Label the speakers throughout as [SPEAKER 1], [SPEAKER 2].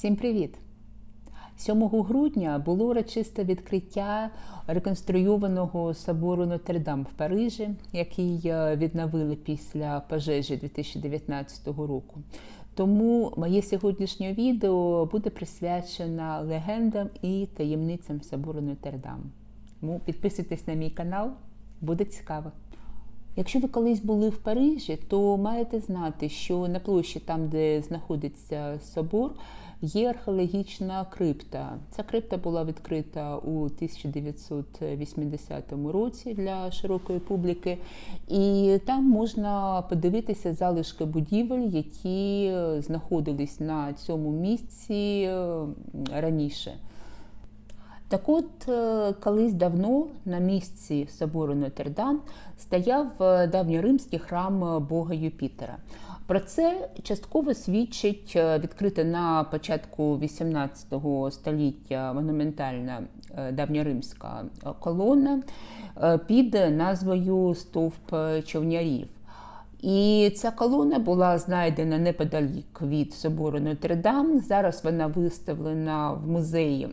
[SPEAKER 1] Всім привіт! 7 грудня було урочисте відкриття реконструйованого собору Нотр-Дам в Парижі, який е, відновили після пожежі 2019 року. Тому моє сьогоднішнє відео буде присвячено легендам і таємницям собору Нотр-Дам. Тому підписуйтесь на мій канал, буде цікаво. Якщо ви колись були в Парижі, то маєте знати, що на площі, там, де знаходиться собор, є археологічна крипта. Ця крипта була відкрита у 1980 році для широкої публіки, і там можна подивитися залишки будівель, які знаходились на цьому місці е, раніше. Так от, е, колись давно на місці собору Нотр-Дам стояв е, давньоримський храм Бога Юпітера. Про це частково свідчить е, відкрита на початку XVIII століття монументальна давньоримська колона під назвою Стовп човнярів. І ця колона була знайдена неподалік від собору Нотр-Дам. Зараз вона виставлена в музеї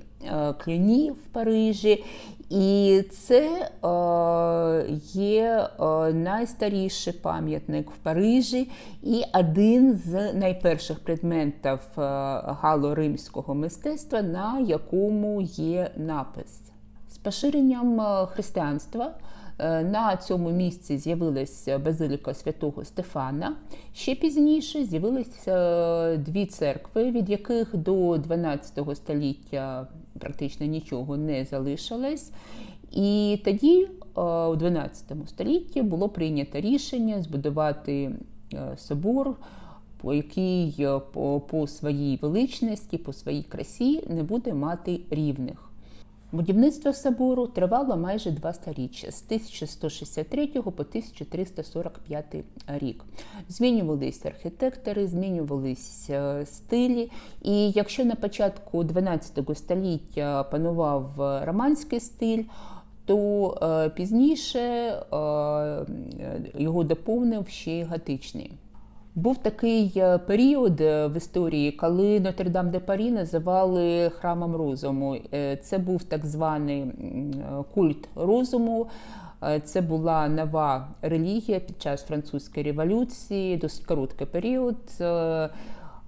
[SPEAKER 1] Клюні в Парижі. І це е, є е, найстаріший пам'ятник в Парижі і один з найперших предметів е, гало-римського мистецтва, на якому є напис. З поширенням християнства на цьому місці з'явилася базиліка святого Стефана. Ще пізніше з'явилися дві церкви, від яких до 12 століття практично нічого не залишилось. І тоді, у 12 столітті, було прийнято рішення збудувати собор, який по, по своїй величності, по своїй красі не буде мати рівних. Будівництво собору тривало майже два століття з 1163 по 1345 рік. Змінювалися архітектори, змінювалися стилі. І якщо на початку 12 століття панував романський стиль, то пізніше його доповнив ще й готичний. Був такий е, період е, в історії, коли Нотр-Дам де Парі називали храмом розуму. Е, це був так званий культ розуму. Це була нова релігія під час французької революції, досить короткий період.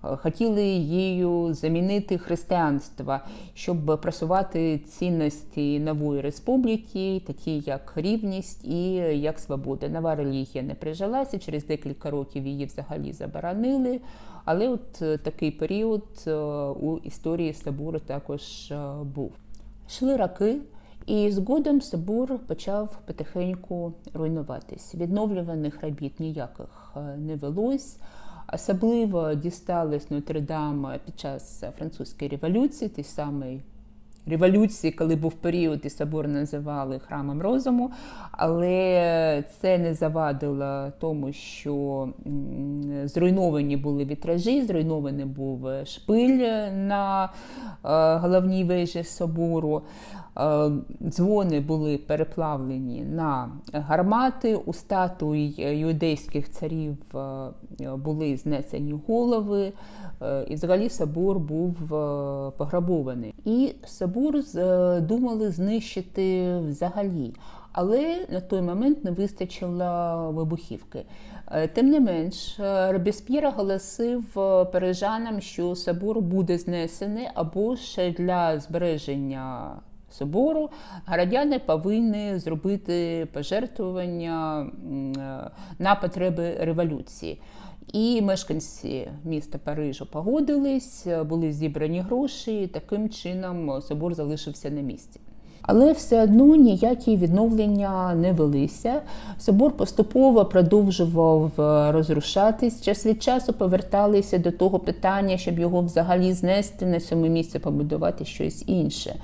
[SPEAKER 1] Е, хотіли її замінити християнство, щоб просувати цінності нової республіки, такі як рівність і як свобода. Нова релігія не прижилася, через декілька років її взагалі заборонили. Але от е, такий період е, у історії собору також був. Шли роки. І згодом собор почав потихеньку руйнуватись. Відновлюваних робіт ніяких не велось. Особливо дістались Нотр-Дам під час французької революції, той самий революції, коли був період, і собор називали храмом розуму, але це не завадило тому, що зруйновані були вітражі, зруйнований був шпиль на е, головній вежі собору. Е, дзвони були переплавлені на гармати. У статуй юдейських царів е, були знесені голови, і взагалі собор був пограбований. І собор думали знищити взагалі. Але на той момент не вистачило вибухівки. Тим не менш, Робісп'єр оголосив парижанам, що собор буде знесений або ще для збереження собору городяни повинні зробити пожертвування на потреби революції. І мешканці міста Парижу погодились, були зібрані гроші, і таким чином собор залишився на місці. Але все одно ніякі відновлення не велися. Собор поступово продовжував розрушатись. Час від часу поверталися до того питання, щоб його взагалі знести на цьому місці, побудувати щось інше.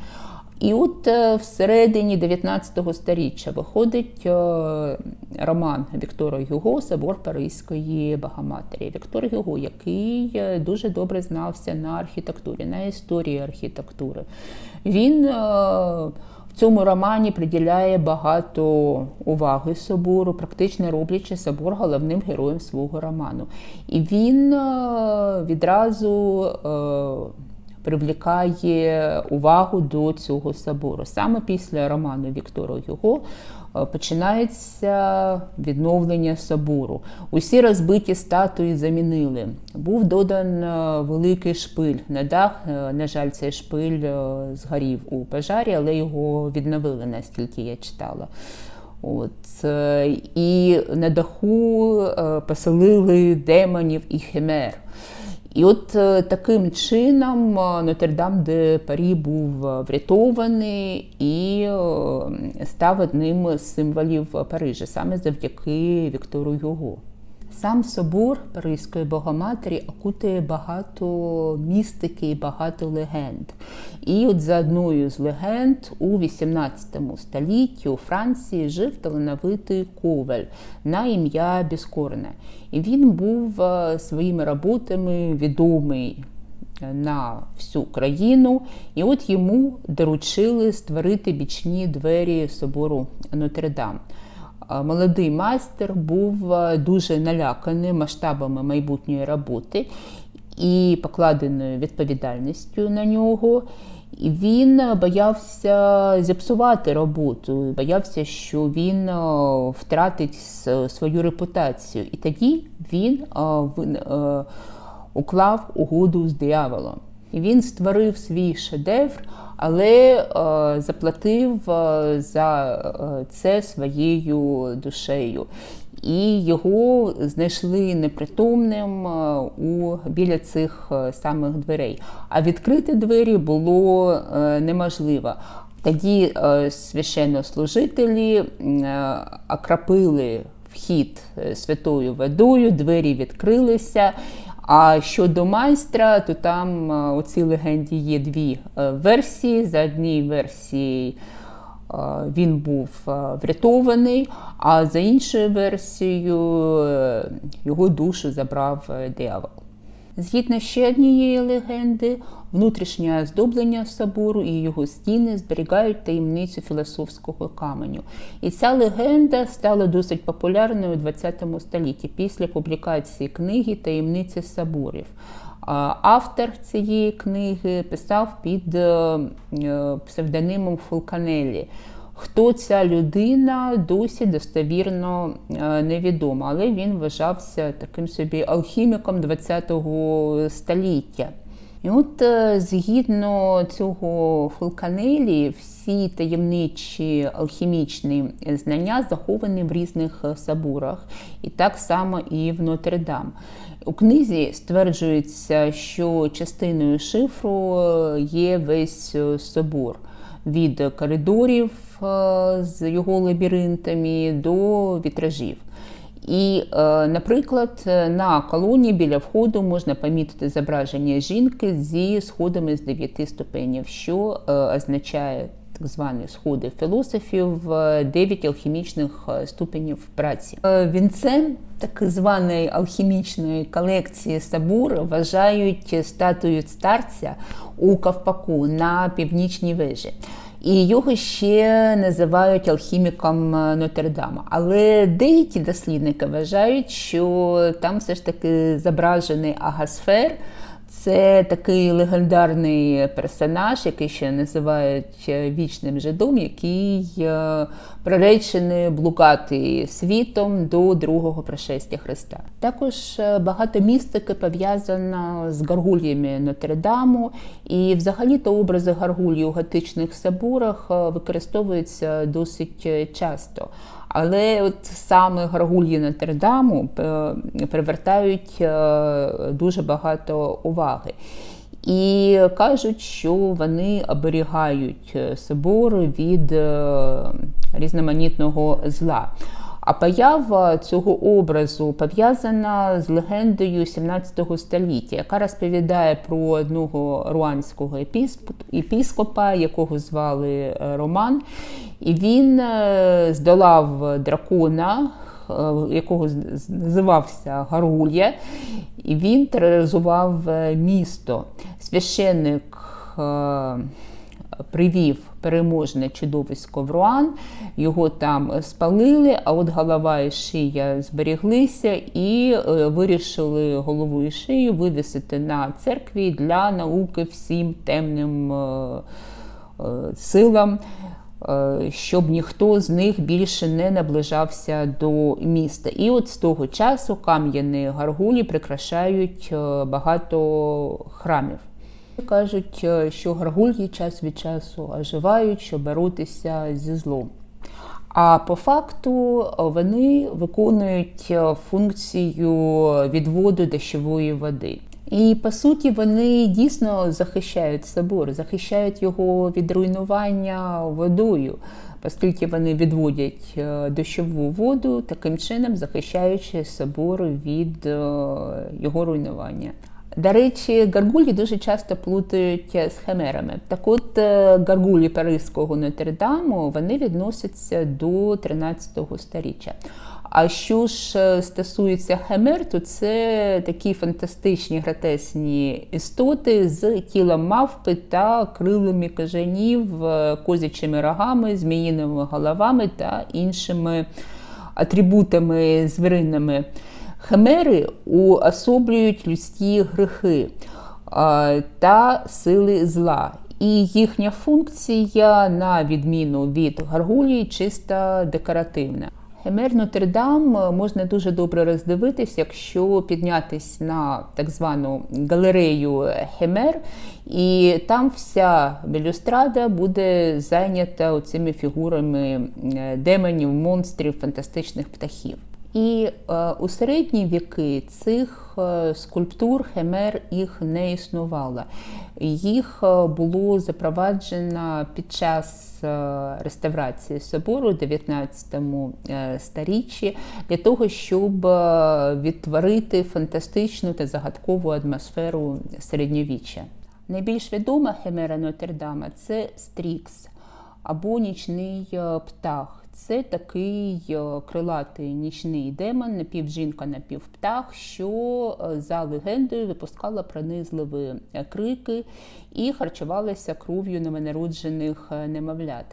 [SPEAKER 1] І от е, всередині 19 століття виходить е, роман Віктора Гюго Собор Паризької Богоматері. Віктор Гюго, який е, дуже добре знався на архітектурі, на історії архітектури. Він в цьому романі приділяє багато уваги собору, практично роблячи собор головним героєм свого роману. І він відразу привлікає увагу до цього собору. Саме після роману Віктора Юго е, починається відновлення собору. Усі розбиті статуї замінили. Був додан е, великий шпиль на дах. Е, На жаль, цей шпиль згорів у пожарі, але його відновили, наскільки я читала. От, і на даху поселили демонів і химер. І от е, таким чином е, Нотр-Дам де Парі був е, врятований і став одним з символів Парижа, саме завдяки Віктору Юго. Сам собор Паризької Богоматері окутує багато містики і багато легенд. І от за одною з легенд у 18 столітті у Франції жив талановитий коваль на ім'я Біскорне. І він був е, своїми роботами відомий на всю країну, і от йому доручили створити бічні двері собору Нотр-Дам. Молодий майстер був е, дуже наляканий масштабами майбутньої роботи і покладеною відповідальністю на нього. І він е, боявся зіпсувати роботу, боявся, що він е, втратить свою репутацію. І тоді він уклав угоду з дияволом. І він створив свій шедевр, але е, заплатив е, за е, це своєю душею. І його знайшли непритомним у біля цих самих дверей. А відкрити двері було неможливо. Тоді священнослужителі окропили вхід святою водою, двері відкрилися. А щодо майстра, то там е, у цій легенді є дві е, версії. За однією версією е, він був е, врятований, а за іншою версією е, його душу забрав е, диявол. Згідно ще однієї легенди, внутрішнє оздоблення собору і його стіни зберігають таємницю філософського каменю. І ця легенда стала досить популярною у ХХ столітті після публікації книги Таємниці соборів. Автор цієї книги писав під е, е, псевдонимом Фулканелі. Хто ця людина досі достовірно е, невідомо, але він вважався таким собі алхіміком ХХ століття. І от е, згідно цього Фулканелі, всі таємничі алхімічні знання заховані в різних соборах, і так само і в Нотр-Дам. У книзі стверджується, що частиною шифру е, є весь собор від коридорів е, з його лабіринтами до вітражів. І, е, наприклад, на колоні біля входу можна помітити зображення жінки зі сходами з дев'яти ступенів, що е, означає так звані сходи філософів, е, дев'ять алхімічних е, ступенів праці. Е, Вінцем так званої алхімічної колекції Сабур вважають статую старця у Ковпаку на північній вежі. І його ще називають алхіміком Нотр-Дама. Але деякі дослідники вважають, що там все ж таки зображений Агасфер. Це такий легендарний персонаж, який ще називають е, вічним жидом, який е, приречений блукати світом до другого пришестя Христа. Також е, багато містики пов'язано з гаргульями Нотр-Даму, і взагалі-то образи гаргулі у готичних соборах використовуються досить часто. Але от саме гаргульї Нотр-Даму е, привертають е, дуже багато уваги. І кажуть, що вони оберігають е, собор від різноманітного зла. А поява цього образу пов'язана з легендою 17 століття, яка розповідає про одного руанського епіскопа, якого звали е, Роман. І він е, здолав дракона, е, якого називався Гаргулья, і він тероризував місто. Священник привів переможне чудовисько в Руан, його там спалили, а от голова і шия зберіглися і е, вирішили голову і шию вивісити на церкві для науки всім темним е, е, силам. Щоб ніхто з них більше не наближався до міста. І от з того часу кам'яні гаргулі прикрашають багато храмів. Кажуть, е, що гаргульї час від часу оживають, щоб боротися зі злом. А по факту е, вони виконують е, функцію відводу дощової води. І по суті, вони дійсно захищають собор, захищають його від руйнування водою, оскільки вони відводять дощову воду, таким чином захищаючи собор від його руйнування. До речі, гаргулі дуже часто плутають з химерами. Так от е, гаргулі Паризького Нотр-Даму вони відносяться до 13 століття. А що ж е, стосується химер, то це такі фантастичні гратесні істоти з тілом мавпи та крилами кажанів, е, козячими рогами, зміїними головами та іншими атрибутами звіринами. Химери уособлюють людські грехи та сили зла. І їхня функція, на відміну від гаргулії, чисто декоративна. Химер Нотр-Дам можна дуже добре роздивитись, якщо піднятись на так звану галерею Химер, і там вся балюстрада буде зайнята цими фігурами демонів, монстрів, фантастичних птахів. І е, у середні віки цих е, скульптур химер їх не існувало. Їх е, було запроваджено під час е, реставрації собору у 19 е, сторіччі для того, щоб відтворити фантастичну та загадкову атмосферу середньовіччя. Найбільш відома химера Нотр-Дама – це Стрікс або нічний птах. Це такий е, крилатий нічний демон, напівжінка, напівптах, що е, за легендою випускала пронизливі крики і харчувалася кров'ю новонароджених немовлят.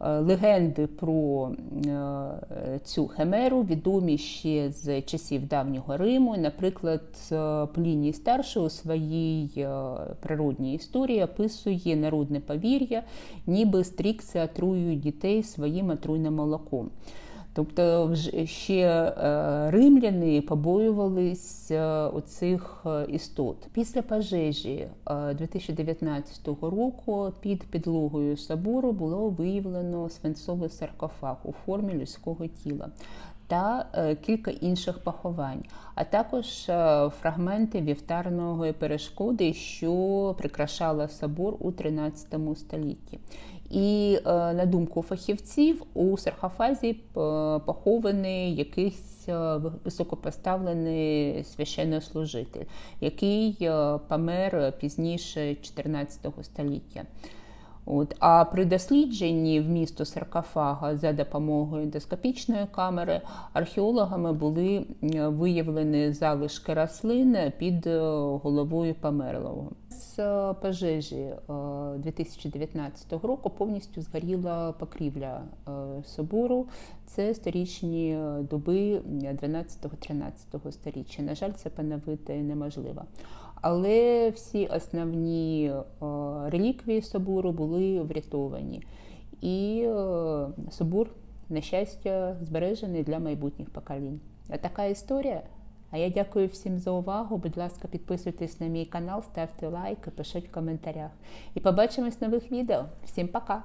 [SPEAKER 1] Е, легенди про е, цю химеру відомі ще з часів давнього Риму. Наприклад, е, Пліній старший у своїй природній історії описує народне повір'я, ніби стрікси отруюють дітей своїм отруйним молоком. Тобто ще е, римляни побоювались е, оцих е, істот. Після пожежі 2019 року під підлогою собору було виявлено свинцовий саркофаг у формі людського тіла. Та кілька інших поховань, а також фрагменти вівтарної перешкоди, що прикрашала собор у 13 столітті. І е, на думку фахівців, у саркофазі е, похований якийсь е, високопоставлений священнослужитель, який помер пізніше 14 століття. От. А при дослідженні вмісту саркофага за допомогою ендоскопічної камери археологами були виявлені залишки рослин під головою померлого. З е, пожежі 2019 е, року повністю згоріла покрівля е, собору. Це сторічні доби 12-13 століття. На жаль, це поновити неможливо. Але всі основні реліквії собору були врятовані. І собор, на щастя, збережений для майбутніх поколінь. Така історія. А я дякую всім за увагу. Будь ласка, підписуйтесь на мій канал, ставте лайк, пишіть в коментарях. І побачимось в нових відео. Всім пока!